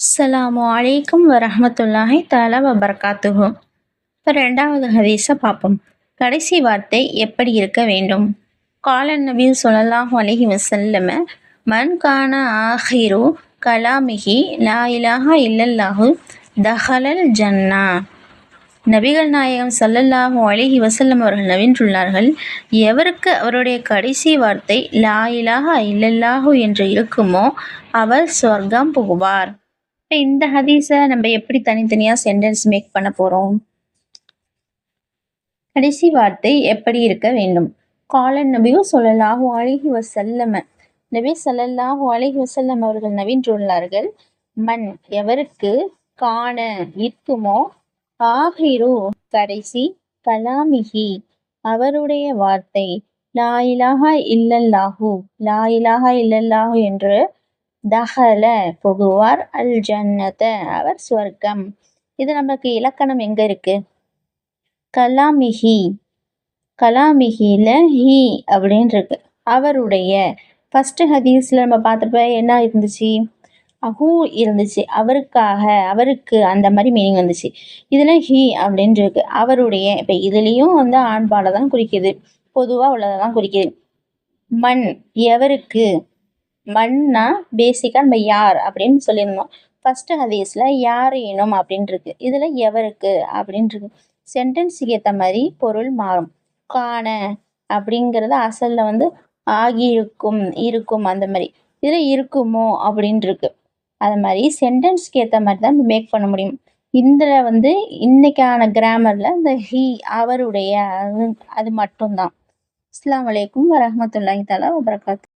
அஸ்ஸலாமு அலைக்கும் வரஹ்மத்துல்லாஹி தாலா வபரகாத்துஹு. இப்போ ரெண்டாவது ஹதீஸை பார்ப்போம். கடைசி வார்த்தை எப்படி இருக்க வேண்டும்? காலன் நபி ஸல்லல்லாஹு அலஹி வசல்லம மன் கான ஆஹிரு கலாமிகி லா இலாஹா இல்லல்லாஹு தஹலல் ஜன்னா. நபிகள் நாயகம் சல்லல்லாஹு அலஹி வசல்லம் அவர்கள் நவின்றுள்ளார்கள் எவருக்கு அவருடைய கடைசி வார்த்தை லா இலாஹா இல்லல்லாஹு என்று இருக்குமோ அவர் சொர்க்கம் புகுவார். இப்போ இந்த ஹதீஸை நம்ம எப்படி தனித்தனியாக சென்டென்ஸ் மேக் பண்ண போகிறோம் கடைசி வார்த்தை எப்படி இருக்க வேண்டும்? காலன் நபியும் சொல்லலாஹு அழகி வசல்லம நபி சொல்லல்லாஹு அழகி வசல்லம் அவர்கள் நவீன்றுள்ளார்கள் மண் எவருக்கு காண இருக்குமோ ஆஹிரு கடைசி கலாமிகி. அவருடைய வார்த்தை லா இலாஹா இல்லல்லாஹு லா இலாஹா இல்லல்லாஹு என்று தஹல புகுவார் அல் ஜன்னத. அவர் சுவர்க்கம் இது நமக்கு இலக்கணம் எங்கே இருக்கு? கலாமிஹி. கலாமிஹியில் ஹி அப்படின்னு இருக்கு. அவருடைய ஃபஸ்ட்டு ஹதீஸில் நம்ம பார்த்தப்ப என்ன இருந்துச்சு? அஹூ இருந்துச்சு. அவருக்காக அவருக்கு அந்த மாதிரி மீனிங் வந்துச்சு. இதில் ஹி அப்படின்னு இருக்கு. அவருடைய இப்போ இதுலேயும் வந்து ஆண்பாலை தான் குறிக்குது. பொதுவாக உள்ளதை தான் குறிக்குது. மண் எவருக்கு? மண்ணா பேசிக்காக நம்ம யார் அப்படின்னு சொல்லியிருந்தோம். ஃபஸ்ட்டு ஹதீஸில் யார் அப்படின்னு அப்படின்ட்டுருக்கு இதில் எவருக்கு அப்படின்ட்டுருக்கு சென்டென்ஸுக்கு ஏற்ற மாதிரி பொருள் மாறும். காண அப்படிங்கிறது அசலில் வந்து ஆகியிருக்கும் இருக்கும் அந்த மாதிரி. இதில் இருக்குமோ அப்படின்ட்டுருக்கு அது மாதிரி சென்டென்ஸ்க்கு ஏற்ற மாதிரி தான் மேக் பண்ண முடியும். இந்த வந்து இன்னைக்கான கிராமரில் இந்த ஹி அவருடைய அது அது மட்டும்தான். அஸ்லாம் அலைக்கும் வரமத்துல்லாஹி தலா வபரகாத்து.